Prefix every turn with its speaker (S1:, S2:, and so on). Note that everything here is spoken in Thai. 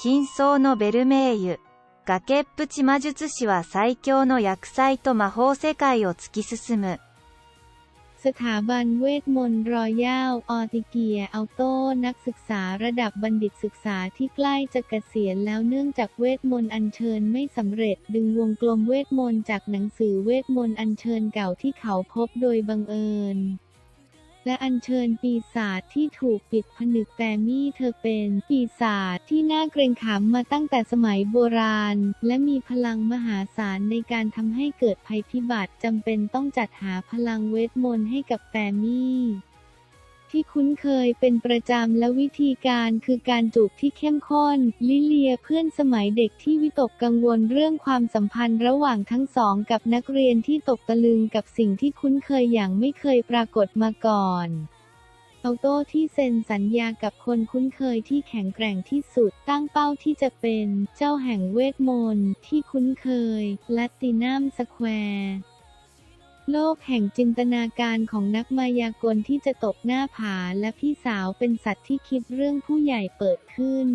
S1: 金層のベルメーユ。崖っぷち魔術師は最強の薬剤と魔法世界を突き進む。
S2: สถาบันเวทมนต์รอยัลออติเกียอัลโต นักศึกษาระดับบัณฑิตศึกษาที่ใกล้จะเกษียณแล้วเนื่องจากเวทมนต์อัญเชิญไม่สำเร็จ ดึงวงกลมเวทมนต์จากหนังสือเวทมนต์อัญเชิญเก่าที่เขาพบโดยบังเอิญ และอัญเชิญปีศาจที่ถูกปิดผนึกแต่มี่เธอเป็นปีศาจที่น่าเกรงขามมาตั้งแต่สมัยโบราณ และมีพลังมหาศาลในการทำให้เกิดภัยพิบัติจำเป็นต้องจัดหาพลังเวทมนต์ให้กับแตมี่ ที่คุ้นเคยเป็นประจำและวิธีการคือการจูบที่เข้มข้น ลิเลียเพื่อนสมัยเด็กที่วิตกกังวลเรื่องความสัมพันธ์ระหว่างทั้งสองกับนักเรียนที่ตกตะลึงกับสิ่งที่คุ้นเคยอย่างไม่เคยปรากฏมาก่อนเอาโต้ที่เซ็นสัญญากับคนคุ้นเคยที่แข็งแกร่งที่สุดตั้งเป้าที่จะเป็นเจ้าแห่งเวทมนต์ที่คุ้นเคยลัตตินัมสแควร์ โลกแห่งจินตนาการของนักมายากลที่จะตกหน้าผาและพี่สาวเป็นสัตว์ที่คิดเรื่องผู้ใหญ่เปิดขึ้น